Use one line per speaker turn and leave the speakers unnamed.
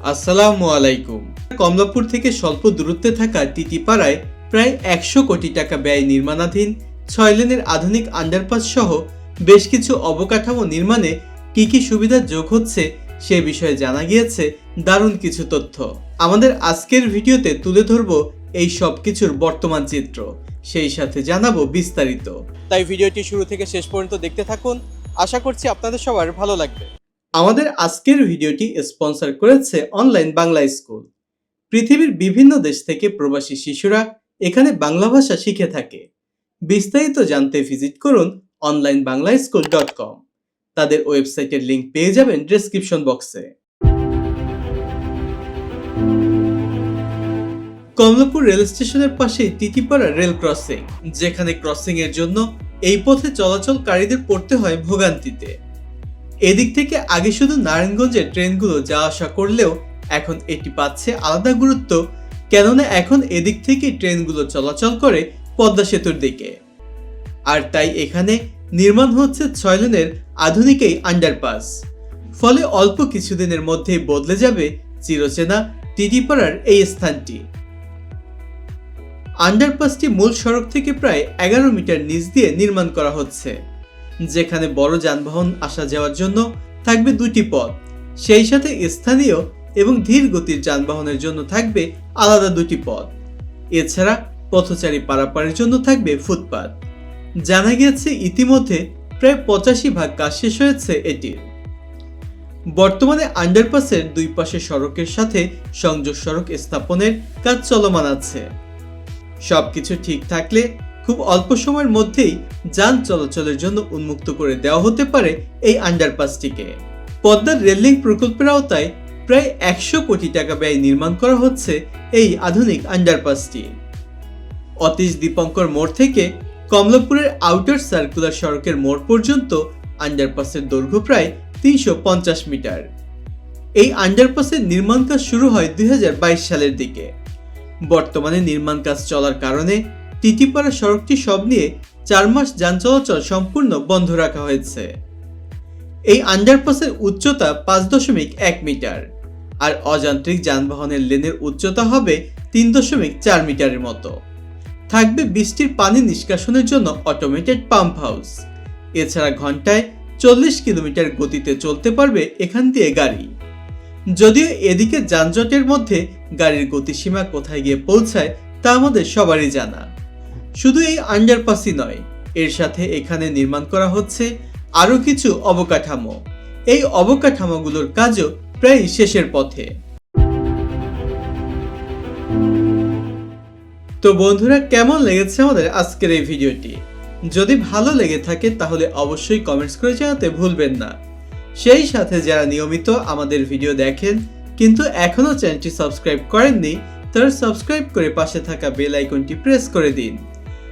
আসসালামু আলাইকুম। কমলাপুর থেকে স্বল্প দূরত্বে থাকা টিটিপাড়ায় প্রায় একশো কোটি টাকা ব্যয় নির্মাণাধীন ছয় লেনের আধুনিক আন্ডারপাস সহ বেশ কিছু অবকাঠামো নির্মাণে কি কি সুবিধা যোগ হচ্ছে সে বিষয়ে জানা গিয়েছে দারুণ কিছু তথ্য। আমাদের আজকের ভিডিওতে তুলে ধরব এই সব কিছুর বর্তমান চিত্র। সেই সাথে জানাব বিস্তারিত। তাই ভিডিওটি শুরু থেকে শেষ পর্যন্ত দেখতে থাকুন। আশা করছি আপনাদের সবার ভালো লাগবে। আমাদের আজকের ভিডিওটি স্পন্সর করেছে অনলাইন বাংলা স্কুল। পৃথিবীর বিভিন্ন দেশ থেকে প্রবাসী শিশুরা এখানে বাংলা ভাষা শিখে থাকে। বিস্তারিত জানতে ভিজিট করুন online Bangla school dot com. তাদের ওয়েবসাইটের লিঙ্ক পেয়ে যাবেন ডেসক্রিপশন বক্সে। কমলাপুর রেল স্টেশনের পাশে টিটিপাড়া রেল ক্রসিং, যেখানে ক্রসিং এর জন্য এই পথে চলাচলকারীদের পড়তে হয় ভোগান্তিতে। এদিক থেকে আগে শুধু নারায়ণগঞ্জের ট্রেনগুলো যাওয়া আসা করলেও এখন এটি পাচ্ছে আলাদা গুরুত্ব, কেননা এখন এদিক থেকে ট্রেনগুলো চলাচল করে পদ্মা সেতুর দিকে। আর তাই এখানে নির্মাণ হচ্ছে ছয় লেনের আধুনিক এই আন্ডারপাস ফলে অল্প কিছুদিনের মধ্যেই বদলে যাবে চিরচেনা টিটিপাড়ার এই স্থানটি। আন্ডারপাসটি মূল সড়ক থেকে প্রায় এগারো মিটার নিচ দিয়ে নির্মাণ করা হচ্ছে। যেখানে বড় যানবাহন আসা যাওয়ার জন্য থাকবে দুটি পথ। সেই সাথে স্থানীয় এবং ধীর গতির যানবাহনের জন্য থাকবে আলাদা দুটি পথ। এছাড়া পথচারী পারাপারের জন্য থাকবে ফুটপাত। জানা গিয়েছে ইতিমধ্যে প্রায় পঁচাশি ভাগ কাজ শেষ হয়েছে এটির। বর্তমানে আন্ডারপাসের দুই পাশে সড়কের সাথে সংযোগ সড়ক স্থাপনের কাজ চলমান আছে। সবকিছু ঠিক থাকলে খুব অল্প সময়ের মধ্যেই যান চলাচলের জন্য উন্মুক্ত করে দেওয়া হতে পারে এই আন্ডারপাসটিকে পদ্মার রেললিং প্রকল্পের আওতায় প্রায় একশো কোটি টাকা ব্যয় নির্মাণ করা হচ্ছে এই আধুনিক আন্ডারপাসটি অতীশ দীপঙ্কর মোড় থেকে কমলাপুরের আউটার সার্কুলার সড়কের মোড় পর্যন্ত আন্ডারপাসের দৈর্ঘ্য প্রায় তিনশো পঞ্চাশ মিটার। এই আন্ডারপাসের নির্মাণ কাজ শুরু হয় দুই হাজার বাইশ সালের দিকে। বর্তমানে নির্মাণ কাজ চলার কারণে টিটিপাড়া সড়কটি সব নিয়ে চার মাস যান চলাচল সম্পূর্ণ বন্ধ রাখা হয়েছে। এই আন্ডারপাসের উচ্চতা পাঁচ দশমিক এক মিটার আর অযান্ত্রিক যানবাহনের লেনের উচ্চতা হবে তিন দশমিক চার মিটারের মতো। থাকবে বৃষ্টির পানি নিষ্কাশনের জন্য অটোমেটেড পাম্প হাউস এছাড়া ঘন্টায় চল্লিশ কিলোমিটার গতিতে চলতে পারবে এখান দিয়ে গাড়ি। যদিও এদিকে যানজটের মধ্যে গাড়ির গতিসীমা কোথায় গিয়ে পৌঁছায় তা আমাদের সবারই জানা। শুধু এই আন্ডারপাসই নয়, এর সাথে এখানে নির্মাণ করা হচ্ছে আরও কিছু অবকাঠামো। এই অবকাঠামোগুলোর কাজও প্রায় শেষের পথে। তো বন্ধুরা, কেমন লেগেছে আমাদের আজকের এই ভিডিওটি? যদি ভালো লেগে থাকে, তাহলে অবশ্যই কমেন্টস করে জানাতে ভুলবেন না। সেই সাথে যারা নিয়মিত আমাদের ভিডিও দেখেন, কিন্তু এখনও চ্যানেলটি সাবস্ক্রাইব করেননি, তারা সাবস্ক্রাইব করে পাশে থাকা বেল আইকনটি প্রেস করে দিন।